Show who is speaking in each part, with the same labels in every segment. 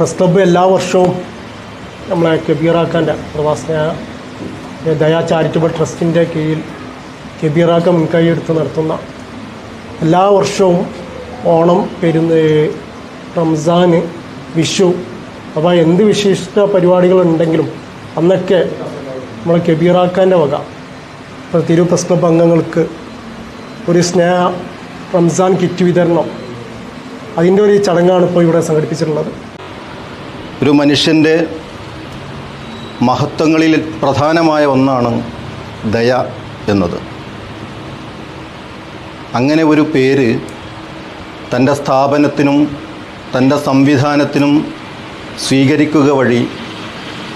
Speaker 1: Press club എല്ലാ വർഷവും നമ്മളെ കബീറാക്കാന്റെ പ്രവാസന ദയാ ചാരിറ്റബിൾ ട്രസ്റ്റിന്റെ കീഴിൽ കബീറാക്ക മുൻകൈയെടുത്ത് നടത്തുന്ന എല്ലാ വർഷവും ഓണം പെരുന്ന റംസാൻ വിഷു അപ്പോൾ എന്ത് വിശിഷ്ട പരിപാടികളുണ്ടെങ്കിലും അന്നൊക്കെ നമ്മൾ കബീറാക്കാന്റെ വക ഇപ്പോൾ തിരു പ്രസ് ക്ലബ്ബ് അംഗങ്ങൾക്ക് ഒരു സ്നേഹ റംസാൻ കിറ്റ് വിതരണം. അതിന്റെ ഒരു ചടങ്ങാണ് ഇപ്പോൾ ഇവിടെ സംഘടിപ്പിച്ചിട്ടുള്ളത്.
Speaker 2: ഒരു മനുഷ്യന്റെ മഹത്വങ്ങളിൽ പ്രധാനമായ ഒന്നാണ് ദയ എന്നത്. അങ്ങനെ ഒരു പേര് തന്റെ സ്ഥാപനത്തിനും തന്റെ സംവിധാനത്തിനും സ്വീകരിക്കുക വഴി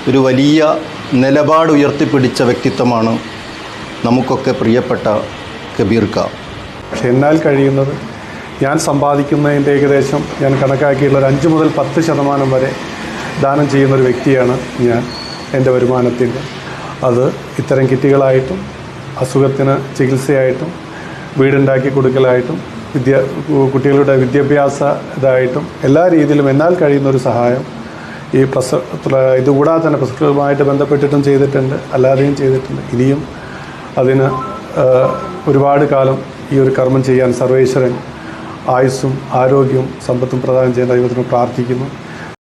Speaker 2: ഒരു വലിയ നിലപാട് ഉയർത്തിപ്പിടിച്ച വ്യക്തിത്വമാണ് നമുക്കൊക്കെ പ്രിയപ്പെട്ട കബീർ ക
Speaker 3: പക്ഷെ എന്നാൽ കഴിയുന്നത് ഞാൻ സമ്പാദിക്കുന്നതിന്റെ ഏകദേശം ഞാൻ കണക്കാക്കിയിട്ടുള്ള ഒരു അഞ്ച് മുതൽ പത്ത് ശതമാനം വരെ ദാനം ചെയ്യുന്ന ഒരു വ്യക്തിയാണ് ഞാൻ എന്റെ വരുമാനത്തിന്റെ അത് ഇത്തരം കിറ്റുകളായിട്ടും അസുഖത്തിന് ചികിത്സയായിട്ടും വീടുണ്ടാക്കി കൊടുക്കലായിട്ടും വിദ്യ കുട്ടികളുടെ വിദ്യാഭ്യാസ ഇതായിട്ടും എല്ലാ രീതിയിലും എന്നാൽ കഴിയുന്ന ഒരു സഹായം ഈ പ്രസ പ്ര- ഇതുകൂടാതെ തന്നെ പ്രസക്തമായിട്ട് ബന്ധപ്പെട്ടിട്ടും ചെയ്തിട്ടുണ്ട് അല്ലാതെയും ചെയ്തിട്ടുണ്ട്. ഇനിയും അതിന് ഒരുപാട് കാലം ഈ ഒരു കർമ്മം ചെയ്യാൻ സർവേശ്വരൻ ആയുസ്സും ആരോഗ്യവും സമ്പത്തും പ്രദാനം ചെയ്യുന്ന ദൈവത്തിന് പ്രാർത്ഥിക്കുന്നു.